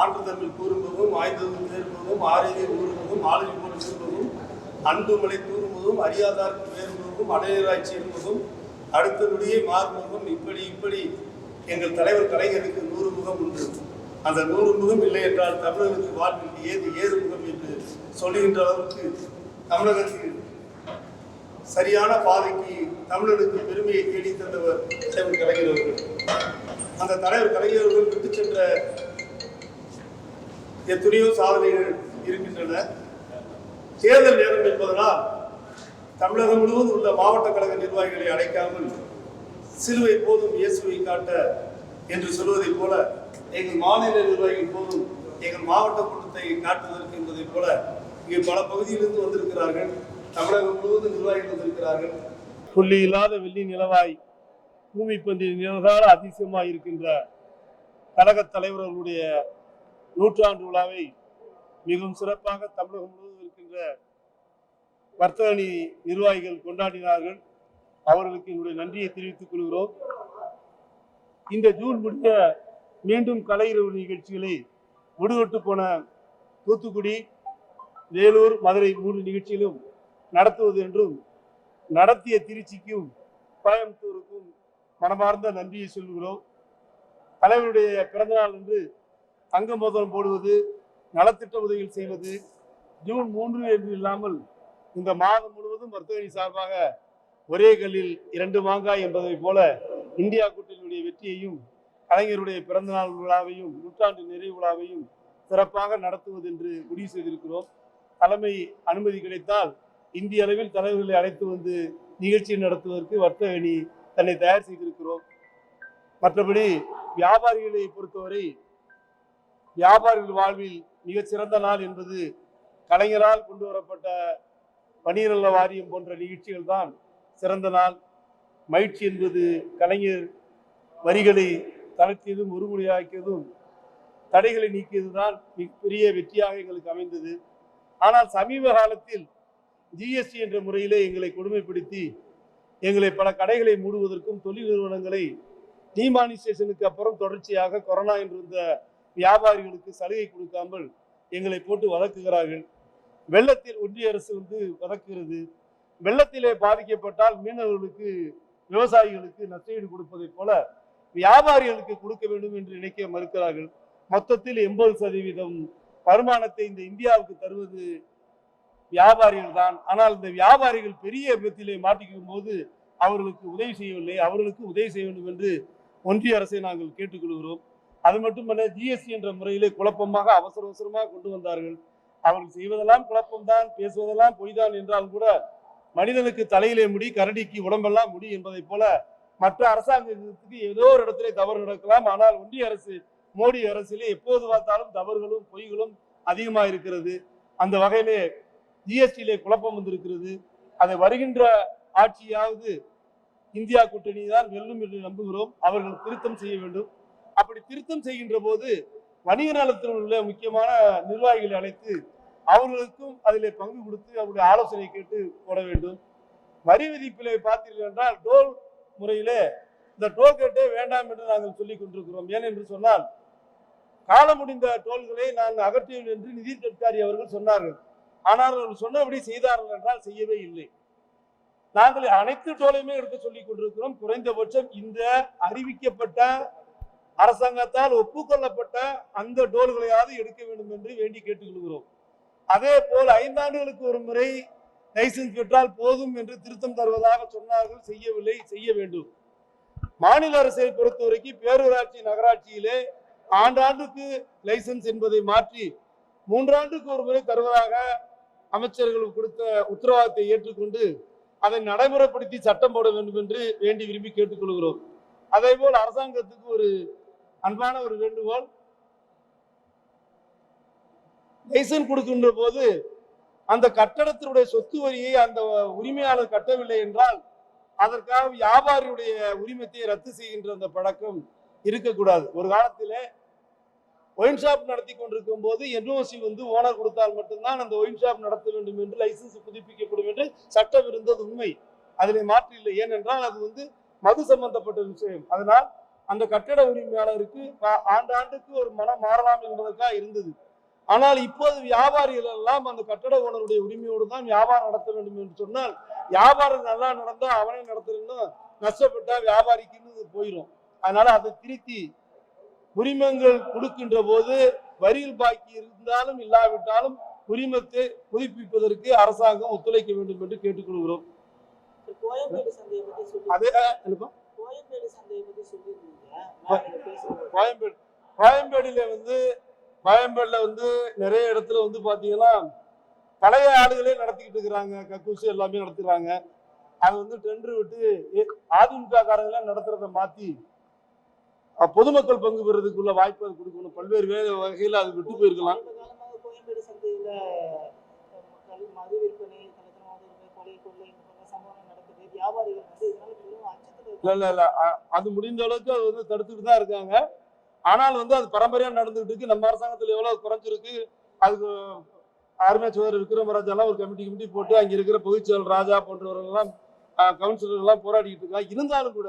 ஆண்டு தமிழ் கூறுமுகம் ஆய்ந்ததும் தேர்முகம் ஆரியதை ஊறுவதும் ஆளுநர் போல இருப்பதும் அன்பு மலை தூறுமுகம் அறியாதார்க்கு வேறுமுகம் அடையராட்சி என்பதும் அடுத்த நொடியை மாறுமுகம் இப்படி இப்படி எங்கள் தலைவர் கலைஞருக்கு நூறு முகம் உண்டு. அந்த நூறு முகம் இல்லை என்றால் தமிழகத்துக்கு வாழ்வில் ஏது ஏது முகம் என்று சொல்லுகின்ற அளவுக்கு தமிழகத்தில் சரியான பாதைக்கு தமிழனுக்கு பெருமையை தேடி தந்தவர் தலைவர் கலைஞர் அவர்கள். அந்த தலைவர் கலைஞர்கள் விட்டு சென்ற எத்தனையோ சாதனைகள் இருக்கின்றன. தேர்தல் நேரம் என்பதனால் தமிழகம் முழுவதும் உள்ள மாவட்ட கழக நிர்வாகிகளை அழைக்காமல் சிலுவை போதும் இயேசுவை காட்ட என்று சொல்வதைப் போல எங்கள் மாநில நிர்வாகிகள் போதும் எங்கள் மாவட்ட கூட்டத்தை காட்டுவதற்கு என்பதைப் போல இங்கே பல பகுதியிலிருந்து வந்திருக்கிறார்கள். தமிழகம் முழுவதும் நிர்வாகிகள் வந்திருக்கிறார்கள். புள்ளி இல்லாத வெள்ளி நிலவாய் பூமி பந்தி அதிசயமாக இருக்கின்ற கழக தலைவர்களுடைய நூற்றாண்டு விழாவை மிகவும் சிறப்பாக தமிழகம் முழுவதும் இருக்கின்ற வர்த்தகணி நிர்வாகிகள் கொண்டாடினார்கள். அவர்களுக்கு என்னுடைய நன்றியை தெரிவித்துக் கொள்கிறோம். இந்த ஜூன் முடிய மீண்டும் கலையிரவு நிகழ்ச்சிகளை விடுபட்டு போன தூத்துக்குடி வேலூர் மதுரை மூன்று நிகழ்ச்சியிலும் நடத்துவது என்றும் நடத்திய திருச்சிக்கும் கோயம்புத்தூருக்கும் மனமார்ந்த நன்றியை சொல்கிறோம் தலைவருடைய பிறந்தநாள் என்று தங்க மோதிரம் போடுவது நலத்திட்ட உதவிகள் செய்வது ஜூன் மூன்று என்று இல்லாமல் இந்த மாதம் முழுவதும் மருத்துவமனை சார்பாக ஒரே கல்லில் இரண்டு மாங்காய் என்பதை போல இந்தியா கூட்டணியுடைய வெற்றியையும் கலைஞருடைய பிறந்தநாள் விழாவையும் நூற்றாண்டு நிறைவு விழாவையும் சிறப்பாக நடத்துவது என்று முடிவு செய்திருக்கிறோம். தலைமை அனுமதி கிடைத்தால் இந்திய அளவில் தலைவர்களை அழைத்து வந்து நிகழ்ச்சி நடத்துவதற்கு வர்த்தக அணி தன்னை தயார் செய்திருக்கிறோம். மற்றபடி வியாபாரிகளை பொறுத்தவரை வியாபாரிகள் வாழ்வில் மிகச் சிறந்த நாள் என்பது கலைஞரால் கொண்டு வரப்பட்ட பணிநல வாரியம் போன்ற நிகழ்ச்சிகள் தான் சிறந்த நாள். மகிழ்ச்சி என்பது கலைஞர் வரிகளை தளர்த்தியதும் ஒருமுறையாக்கியதும் தடைகளை நீக்கியதுதான் மிகப்பெரிய வெற்றியாக எங்களுக்கு அமைந்தது. ஆனால் சமீப காலத்தில் ஜிஎஸ்டி என்ற முறையிலே எங்களை கொடுமைப்படுத்தி எங்களை பல கடைகளை மூடுவதற்கும் தொழில் நிறுவனங்களை டிமானிசேஷனுக்கு அப்புறம் தொடர்ச்சியாக கொரோனா இருந்த வியாபாரிகளுக்கு சலுகை கொடுக்காமல் எங்களை போட்டு வதக்குகிறார்கள் வெள்ளத்தில் ஒன்றிய அரசு வந்து வதக்குகிறது வெள்ளத்திலே பாதிக்கப்பட்டால் மீனவர்களுக்கு விவசாயிகளுக்கு நஷ்டஈடு கொடுப்பதைப் போல வியாபாரிகளுக்கு கொடுக்க வேண்டும் என்று நினைக்க மறுக்கிறார்கள். மொத்தத்தில் எண்பது சதவீதம் வருமானத்தை இந்த இந்தியாவுக்கு தருவது வியாபாரிகள் தான் ஆனால் இந்த வியாபாரிகள் பெரிய விபத்திலே மாட்டிக்கும் போது அவர்களுக்கு உதவி செய்யவில்லை. அவர்களுக்கு உதவி செய்ய வேண்டும் என்று ஒன்றிய அரசை நாங்கள் கேட்டுக்கொள்கிறோம். அது மட்டுமல்ல ஜிஎஸ்டி என்ற முறையிலே குழப்பமாக அவசர அவசரமாக கொண்டு வந்தார்கள். அவர்கள் செய்வதெல்லாம் குழப்பம்தான் பேசுவதெல்லாம் பொய்தான் என்றால் கூட மனிதனுக்கு தலையிலே முடி கரடிக்கு உடம்பெல்லாம் முடி என்பதைப் போல மற்ற அரசாங்கத்துக்கு ஏதோ ஒரு இடத்திலே தவறு நடக்கலாம். ஆனால் ஒன்றிய அரசு மோடி அரசிலே எப்போது பார்த்தாலும் தவறுகளும் பொய்களும் அதிகமாக இருக்கிறது அந்த வகையிலே ஜிஎஸ்டியிலே குழப்பம் வந்திருக்கிறது. அதை வருகின்ற ஆட்சியாவது இந்தியா கூட்டணி தான் வெல்லும் என்று நம்புகிறோம். அவர்கள் திருத்தம் செய்ய வேண்டும். அப்படி திருத்தம் செய்கின்ற போது வணிக நலத்தில் உள்ள முக்கியமான நிர்வாகிகளை அழைத்து அவர்களுக்கும் அதிலே பங்கு கொடுத்து அவருடைய ஆலோசனை கேட்டு போட வேண்டும். வரி விதிப்பில் பார்த்தீர்கள் என்றால் டோல் முறையிலே இந்த டோல்கேட்டே வேண்டாம் என்று நாங்கள் சொல்லிக் கொண்டிருக்கிறோம். ஏனென்று சொன்னால் காலம் முடிந்த டோல்களை நாங்கள் அகற்றுவோம் என்று நிதி கட்காரி அவர்கள் சொன்னார்கள். ஆனால் அவர்கள் சொன்னபடி செய்தார்கள் என்றால் செய்யவே இல்லை. நாங்கள் அனைத்து டோலையுமே எடுக்க சொல்லிக் கொண்டிருக்கிறோம். குறைந்தபட்சம் இந்த அறிவிக்கப்பட்ட அரசாங்கத்தால் ஒப்புக்கொள்ளப்பட்ட அந்த டோல்களையாவது எடுக்க வேண்டும் என்று வேண்டி கேட்டுக்கொள்கிறோம். அதே போல் ஐந்தாண்டுகளுக்கு ஒரு முறை லைசன்ஸ் பெற்றால் போதும் என்று திருத்தம் தருவதாக சொன்னார்கள். செய்யவில்லை செய்ய வேண்டும். மாநில அரசை பொறுத்தவரைக்கும் பேரூராட்சி நகராட்சியிலே ஆண்டாண்டுக்கு லைசன்ஸ் என்பதை மாற்றி மூன்றாண்டுக்கு ஒரு முறை தருவதாக அமைச்சர்கள் கொடுத்த உத்தரவாதத்தை ஏற்றுக்கொண்டு அதை நடைமுறைப்படுத்தி சட்டம் போட வேண்டும் என்று வேண்டி விரும்பி கேட்டுக்கொள்கிறோம். அதே போல் அரசாங்கத்துக்கு ஒரு அன்பான ஒரு வேண்டுகோள். லைசன்ஸ் கொடுக்கின்ற போது அந்த கட்டடத்தினுடைய சொத்து வரியை அந்த உரிமையாளர் கட்டவில்லை என்றால் அதற்காக வியாபாரியுடைய உரிமத்தை ரத்து செய்கின்ற அந்த பழக்கம் இருக்கக்கூடாது. ஒரு காலத்திலே ஒயின் ஷாப் நடத்தி கொண்டிருக்கும் போது என்ஓசி வந்து ஓனர் கொடுத்தால் மட்டும்தான் அந்த ஒயின் ஷாப் நடத்த வேண்டும் என்று லைசன்ஸ் புதுப்பிக்கப்படும் என்று சட்டம் இருந்தது உண்மை. அதில் மாற்று இல்லை. ஏனென்றால் அது வந்து மது சம்பந்தப்பட்ட விஷயம். அதனால் அந்த கட்டட உரிமையாளருக்கு ஆண்டாண்டுக்கு ஒரு மனம் மாறலாம் என்பதற்காக இருந்தது. ஆனால் இப்போது வியாபாரிகள் எல்லாம் அந்த கட்டட ஓனருடைய உரிமையோடு தான் வியாபாரம் நடத்த வேண்டும் என்று சொன்னால் வியாபாரம் நல்லா நடந்தா அவனே நடத்தணும் நஷ்டப்பட்டா வியாபாரிக்குன்னு போயிடும் அதனால அதை திருத்தி உரிமங்கள் கொடுக்கின்ற போது வரியில் பாக்கி இருந்தாலும் இல்லாவிட்டாலும் உரிமத்தை புதுப்பிப்பதற்கு அரசாங்கம் ஒத்துழைக்க வேண்டும் என்று கேட்டுக்கொள்கிறோம். கோயம்பேடு கோயம்பேடுல வந்து கோயம்பேடுல வந்து நிறைய இடத்துல வந்து பாத்தீங்கன்னா பழைய ஆளுகளே நடத்திக்கிட்டு இருக்கிறாங்க. கக்கூசு எல்லாமே நடத்துறாங்க. அது வந்து டெண்டர் விட்டு அதிமுக காரங்களே நடத்துறத மாத்தி பொதுமக்கள் பங்கு பெறதுக்குள்ள வாய்ப்பு அது கொடுக்கணும் பல்வேறு வேலை வகையில் அது விட்டு போயிருக்கலாம். இல்ல இல்ல இல்ல. அது முடிந்த அளவுக்கு அது வந்து தடுத்துட்டு தான் இருக்காங்க. ஆனால் வந்து அது பரம்பரையா நடந்துகிட்டு இருக்கு. நம்ம அரசாங்கத்துல எவ்வளவு குறைஞ்சிருக்கு. அதுக்கு அருமை சோதர் விக்ரமராஜா எல்லாம் ஒரு கமிட்டி கமிட்டி போட்டு அங்க இருக்கிற பொதுச்செயல் ராஜா போன்றவர்கள் எல்லாம் கவுன்சிலர் எல்லாம் போராடிட்டு இருக்காங்க. இருந்தாலும் கூட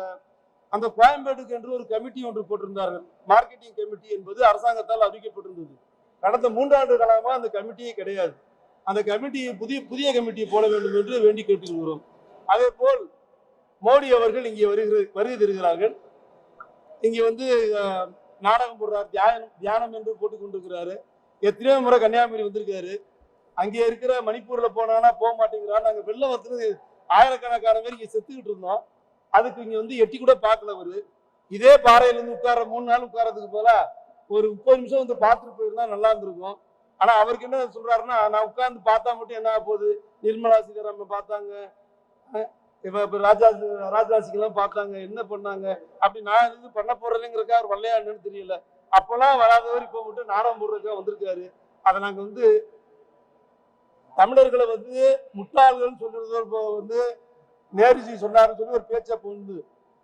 அந்த கோயம்பேடுக்கு என்று ஒரு கமிட்டி ஒன்று போட்டிருந்தார்கள். மார்க்கெட்டிங் கமிட்டி என்பது அரசாங்கத்தால் அறிவிக்கப்பட்டிருந்தது. கடந்த மூன்றாண்டு காலமாக அந்த கமிட்டியே கிடையாது. அந்த கமிட்டியை புதிய புதிய கமிட்டியை போட வேண்டும் என்று வேண்டி கேட்டுக்கொள்கிறோம். அதே போல் மோடி அவர்கள் இங்கே வருகிற வருகை தருகிறார்கள். இங்கே வந்து நாடகம் போடுறார் தியானம் தியானம் என்று போட்டுக் கொண்டிருக்கிறாரு. எத்தனையோ முறை கன்னியாகுமரி வந்திருக்காரு. அங்கே இருக்கிற மணிப்பூரில் போனானா போக மாட்டேங்கிறான் நாங்கள் வெள்ளம் வந்து ஆயிரக்கணக்கான பேர் இங்கே செத்துக்கிட்டு இருந்தோம். அதுக்கு இங்க வந்து எட்டி கூட பார்க்கல அவரு. இதே பாறையில இருந்து உட்கார மூணு நாள் உட்காரதுக்கு போல ஒரு முப்பது நிமிஷம் வந்து பார்த்துட்டு போயிருந்தா நல்லா இருந்திருக்கும். ஆனா அவருக்கு என்ன சொல்றாருன்னா நான் உட்கார்ந்து பார்த்தா மட்டும் என்ன ஆக போகுது? நிர்மலா சீதாராமன் பார்த்தாங்க. இப்ப இப்ப ராஜா ராஜாசிக்கெல்லாம் பார்த்தாங்க. என்ன பண்ணாங்க? அப்படி நான் இது பண்ண போறதுங்கிறக்கா அவர் வரலையான்னு தெரியல. அப்பெல்லாம் வராதவர் இப்போ மட்டும் நாடகம் போடுறதுக்காக வந்திருக்காரு. அதை நாங்க வந்து தமிழர்களை வந்து முட்டாள்கள் சொல்றது வந்து நேருஜி சொன்னாருன்னு சொல்லி ஒரு பேச்சை புகுந்து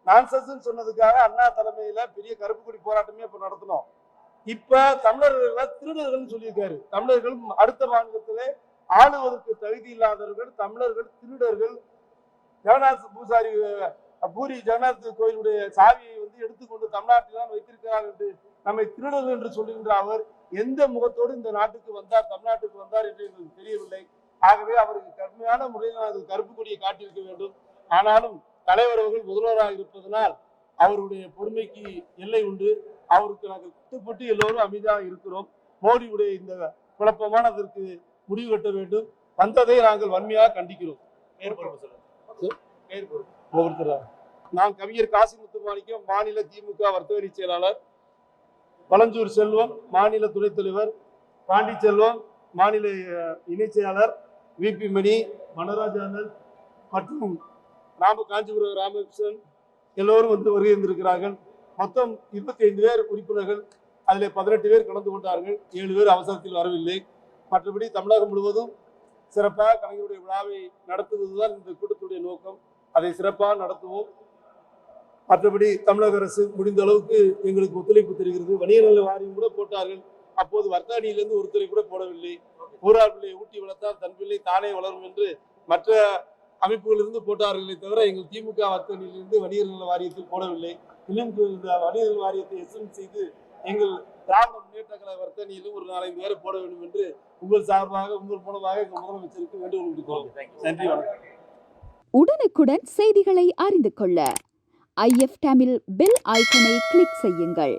நான்சென்ஸ் சொன்னதுக்காக அண்ணா தலைமையில பெரிய கருப்பு கொடி போராட்டமே இப்போ நடத்தினோம் இப்ப தமிழர்களை திருடர்கள்னு சொல்லியிருக்காரு. தமிழர்கள் அடுத்த மாநிலத்திலே ஆளுவதற்கு தகுதி இல்லாதவர்கள் தமிழர்கள் திருடர்கள். ஜெகநாத் பூசாரி பூரி ஜெகநாத் கோயிலுடைய சாவியை வந்து எடுத்துக்கொண்டு தமிழ்நாட்டில்தான் வைத்திருக்கிறார் என்று நம்மை திருடர்கள் என்று சொல்லுகின்ற அவர் எந்த முகத்தோடு இந்த நாட்டுக்கு வந்தார் தமிழ்நாட்டுக்கு வந்தார் என்று எங்களுக்கு தெரியவில்லை. ஆகவே அவருக்கு கடுமையான முறையில் நாங்கள் கருப்பு கொடியை காட்டியிருக்க வேண்டும். ஆனாலும் தலைவர் அவர்கள் முதல்வராக இருப்பதனால் அவருடைய பொறுமைக்கு எல்லை உண்டு. அவருக்கு நாங்கள் கட்டுப்பட்டு எல்லோரும் அமைதியாக இருக்கிறோம். மோடியுடைய இந்த குழப்பமானதற்கு முடிவு கட்ட வேண்டும். வந்ததை நாங்கள் வன்மையாக கண்டிக்கிறோம். நான் கவிஞர் காசிமுத்து மாணிக்கம் மாநில திமுக வர்த்தகரி செயலாளர். பழஞ்சூர் செல்வம் மாநில துணைத் தலைவர். பாண்டி செல்வம் மாநில இணைச் செயலாளர். விபி மணி மனோராஜானந்த் மற்றும் ராம காஞ்சிபுரம் ராமகிருஷ்ணன் எல்லோரும் வந்து வருகை இருந்திருக்கிறார்கள் மொத்தம் இருபத்தி ஐந்து பேர் உறுப்பினர்கள். அதில் பதினெட்டு பேர் கலந்து கொண்டார்கள். ஏழு பேர் அவசரத்தில் வரவில்லை. மற்றபடி தமிழகம் முழுவதும் சிறப்பாக கலைஞருடைய விழாவை நடத்துவதுதான் இந்த கூட்டத்துடைய நோக்கம். அதை சிறப்பாக நடத்துவோம். மற்றபடி தமிழக அரசு முடிந்த அளவுக்கு எங்களுக்கு ஒத்துழைப்பு தருகிறது. வணிக நல வாரியம் கூட போட்டார்கள். அப்போது வர்த்தகணியிலிருந்து ஒருத்தரை கூட போடவில்லை. ஊரார் பிள்ளையை ஊட்டி வளர்த்தால் தன் பிள்ளை தானே வளரும் என்று மற்ற அமைப்புகளிலிருந்து போட்டார்களே தவிர எங்கள் திமுக வர்த்தகணியிலிருந்து வணிகர் நல வாரியத்தில் போடவில்லை. இன்னும் வணிகர் வாரியத்தை எஸ்எம் செய்து எங்கள் திராவிட முன்னேற்ற கழக வர்த்தகணியிலும் ஒரு நாலஞ்சு பேரை போட வேண்டும் என்று உங்கள் சார்பாக உங்கள் மூலமாக எங்கள் முதலமைச்சருக்கு வேண்டுகோள் விடுக்கிறோம். நன்றி வணக்கம். உடனுக்குடன் செய்திகளை அறிந்து கொள்ள ஐஎஃப் தமிழ் பெல் ஐக்கனை கிளிக் செய்யுங்கள்.